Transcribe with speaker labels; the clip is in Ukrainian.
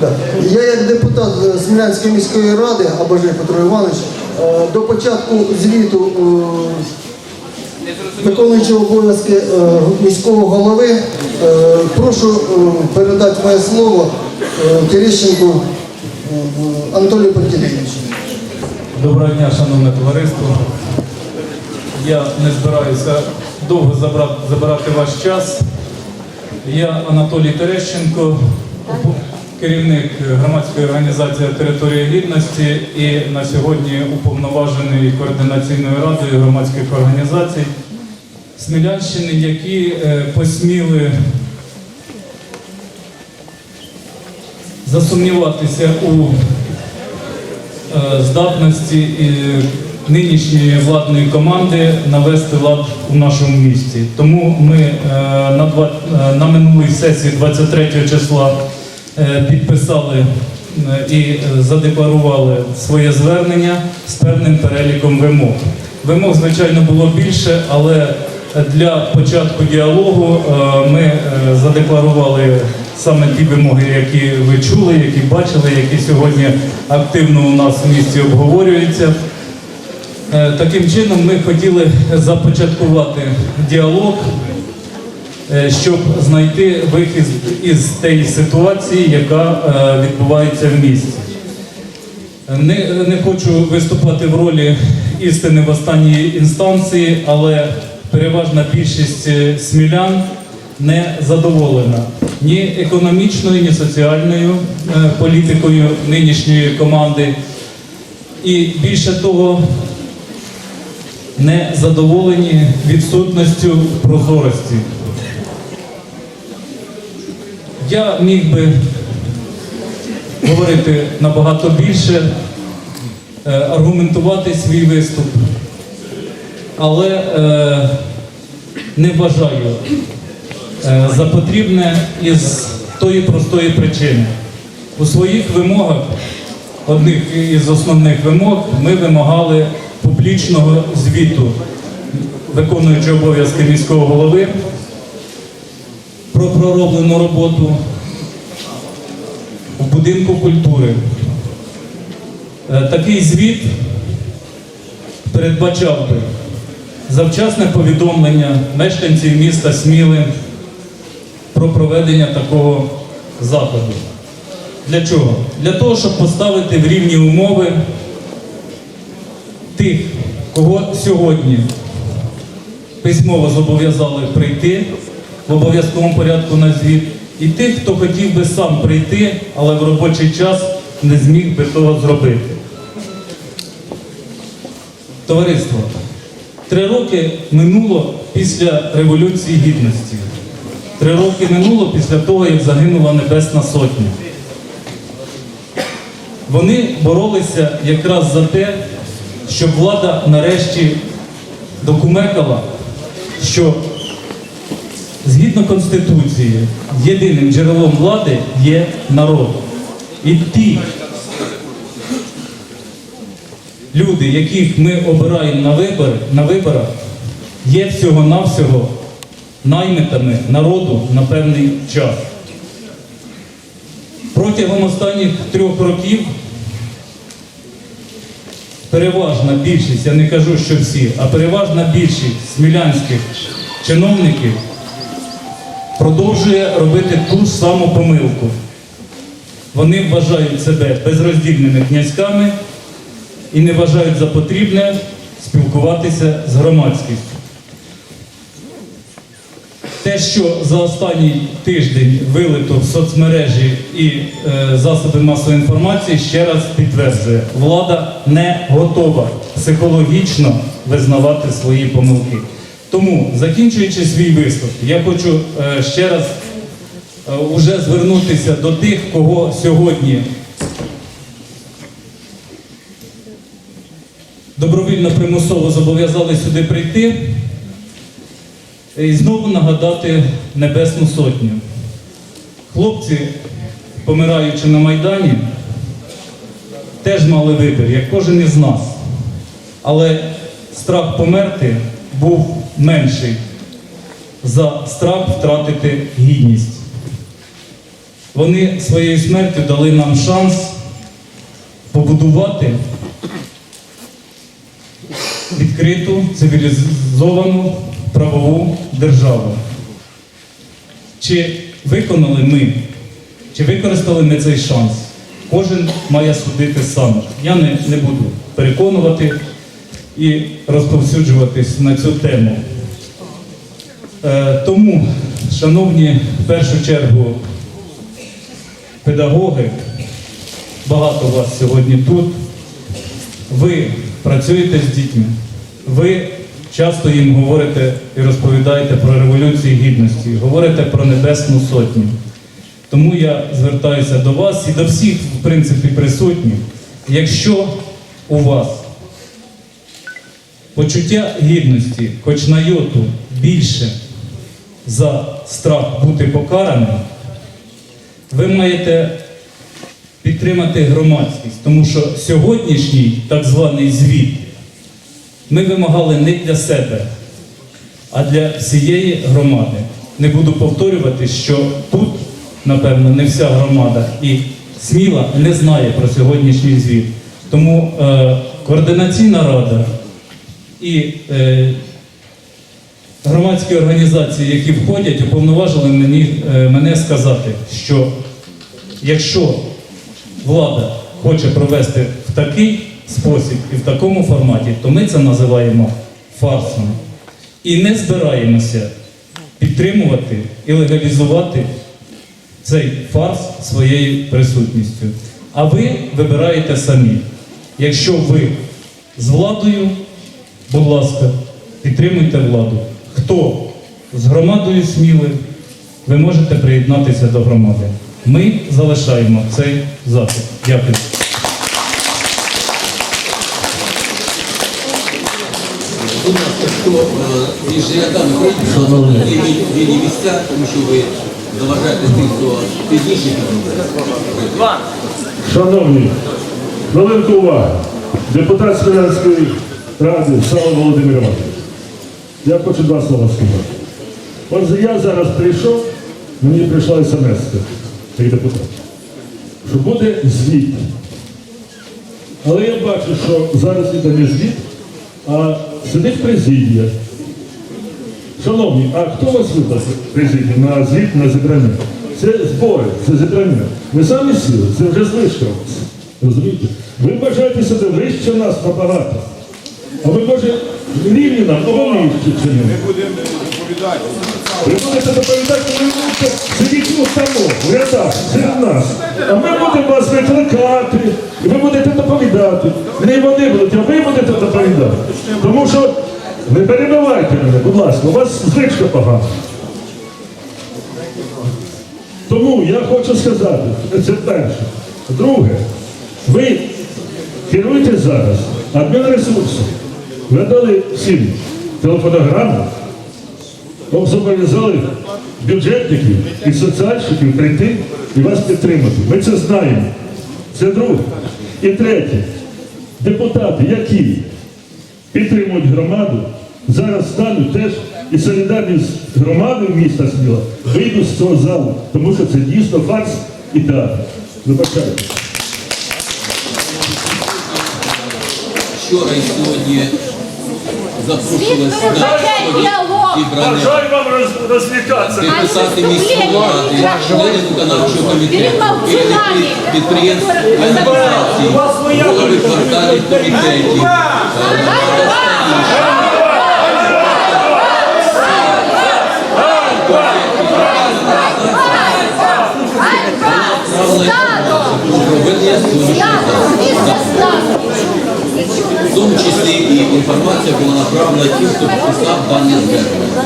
Speaker 1: Да. Я як депутат е, Смілянської міської ради, Абажей Петро Іванович, е, до початку звіту е, виконуючого обов'язки міського голови, прошу передати моє слово Терещенку Анатолію Пантелеевичу.
Speaker 2: Доброго дня, шановне товариство. Я не збираюся довго забрати, забирати ваш час. Я Анатолій Терещенко, керівник громадської організації Територія гідності і на сьогодні уповноважений координаційною радою громадських організацій Смілянщини, які е, посміли засумніватися у е, здатності е, нинішньої владної команди навести лад у нашому місті. Тому ми е, на, минулій сесії 23 числа підписали е, і е, задекларували своє звернення з певним переліком вимог. Вимог, звичайно, було більше, але для початку діалогу е, ми е, задекларували саме ті вимоги, які ви чули, які бачили, які сьогодні активно у нас в місті обговорюються. Е, Таким чином ми хотіли започаткувати діалог, е, щоб знайти вихід із тієї ситуації, яка е, відбувається в місті. Не, не хочу виступати в ролі істини в останній інстанції, але переважна більшість е, смілян не задоволена ні економічною, ні соціальною е, політикою нинішньої команди. І більше того, не задоволені відсутністю прозорості. Я міг би говорити набагато більше, е, аргументувати свій виступ, але е, не вважаю е, за потрібне із тої простої причини. У своїх вимогах, одних із основних вимог, ми вимагали публічного звіту виконуючи обов'язки міського голови про пророблену роботу в будинку культури. Е, Такий звіт передбачав би завчасне повідомлення мешканців міста Сміли про проведення такого заходу. Для чого? Для того, щоб поставити в рівні умови тих, кого сьогодні письмово зобов'язали прийти в обов'язковому порядку на звіт, і тих, хто хотів би сам прийти, але в робочий час не зміг би того зробити. Товариство, три роки минуло після Революції Гідності. Три роки минуло після того, як загинула Небесна Сотня. Вони боролися якраз за те, щоб влада нарешті докумекала, що згідно Конституції єдиним джерелом влади є народ. І ті люди, яких ми обираємо на, вибори, на виборах, є всього-навсього наймитами народу на певний час. Протягом останніх трьох років переважна більшість, я не кажу, що всі, а переважна більшість смілянських чиновників продовжує робити ту ж саму помилку. Вони вважають себе безроздільними князьками і не вважають за потрібне спілкуватися з громадськістю. Те, що за останній тиждень вилито в соцмережі і е, засоби масової інформації, ще раз підтверджує, влада не готова психологічно визнавати свої помилки. Тому, закінчуючи свій виступ, я хочу е, ще раз е, уже звернутися до тих, кого сьогодні добровільно примусово зобов'язали сюди прийти. І знову нагадати Небесну Сотню. Хлопці, помираючи на Майдані, теж мали вибір, як кожен із нас. Але страх померти був менший за страх втратити гідність. Вони своєю смертю дали нам шанс побудувати відкриту, цивілізовану правову державу. Чи виконали ми, чи використали ми цей шанс? Кожен має судити сам. Я не, не буду переконувати і розповсюджуватись на цю тему. Е, тому, шановні, в першу чергу, педагоги, багато вас сьогодні тут. Ви працюєте з дітьми, ви часто їм говорите і розповідаєте про Революцію Гідності, говорите про Небесну Сотню. Тому я звертаюся до вас і до всіх, в принципі, присутніх. Якщо у вас почуття гідності, хоч на йоту більше за страх бути покараним, ви маєте підтримати громадськість, тому що сьогоднішній так званий звіт ми вимагали не для себе, а для всієї громади. Не буду повторювати, що тут, напевно, не вся громада і сміла не знає про сьогоднішній звіт. Тому е, координаційна рада і е, громадські організації, які входять, уповноважили мені, е, мене сказати, що якщо влада хоче провести в такий спосіб і в такому форматі, то ми це називаємо фарсом. І не збираємося підтримувати і легалізувати цей фарс своєю присутністю. А ви вибираєте самі. Якщо ви з владою, будь ласка, підтримуйте владу. Хто з громадою сміли, ви можете приєднатися до громади. Ми залишаємо цей захід. Дякую.
Speaker 3: Будь ласка, хто між рядами
Speaker 4: Шановні.
Speaker 3: прийде, вільні місця, тому що ви заважаєте тих, хто пізніше підійде.
Speaker 4: Шановні, хвилинку уваги. Депутат Смілянської ради Сава Володимир Іванович. Я хочу два слова сказати. Отже, я зараз прийшов, мені прийшла смс як депутат, що буде звіт. Але я бачу, що зараз іде не звіт, а сидить президія. Шановні, а хто вас вибрав президію на звіт на зібрання? Це збори, це зібрання. Ви самі сіли, це вже звичка вас. Розумієте? Ви бажаєте себе вище нас набагато. А ви, може, рівні нам, ви чи ні?
Speaker 5: будемо доповідати.
Speaker 4: Ви будете доповідати, ви будете сидіти у тому, в рядах, серед нас. А ми будемо вас викликати, і ви будете доповідати. Не вони будуть, а ви будете доповідати. Тому що не перебивайте мене, будь ласка, у вас звичка погана. Тому я хочу сказати, це перше. Друге, ви керуєте зараз адмінресурсом. Ви дали всім телефонограму, зобов'язали бюджетників і соціальщиків прийти і вас підтримати. Ми це знаємо. Це друге. І третє. Депутати, які підтримують громаду, зараз стануть теж і солідарні з громадою міста Сміла вийдуть з цього залу, тому що це дійсно фарс і театр. Вибачайте.
Speaker 3: Вчора і сьогодні запрошувалися на
Speaker 6: Відповідайте, діалог.
Speaker 3: зібрання
Speaker 4: вам розвлікатися.
Speaker 3: депутати міської ради, члени виконавчого комітету, керівники підприємств організацій, голови кварталів комітетів. Проведення сьогоднішнього заходу. В тому числі і інформація була направлена тим, хто писав дане звернення.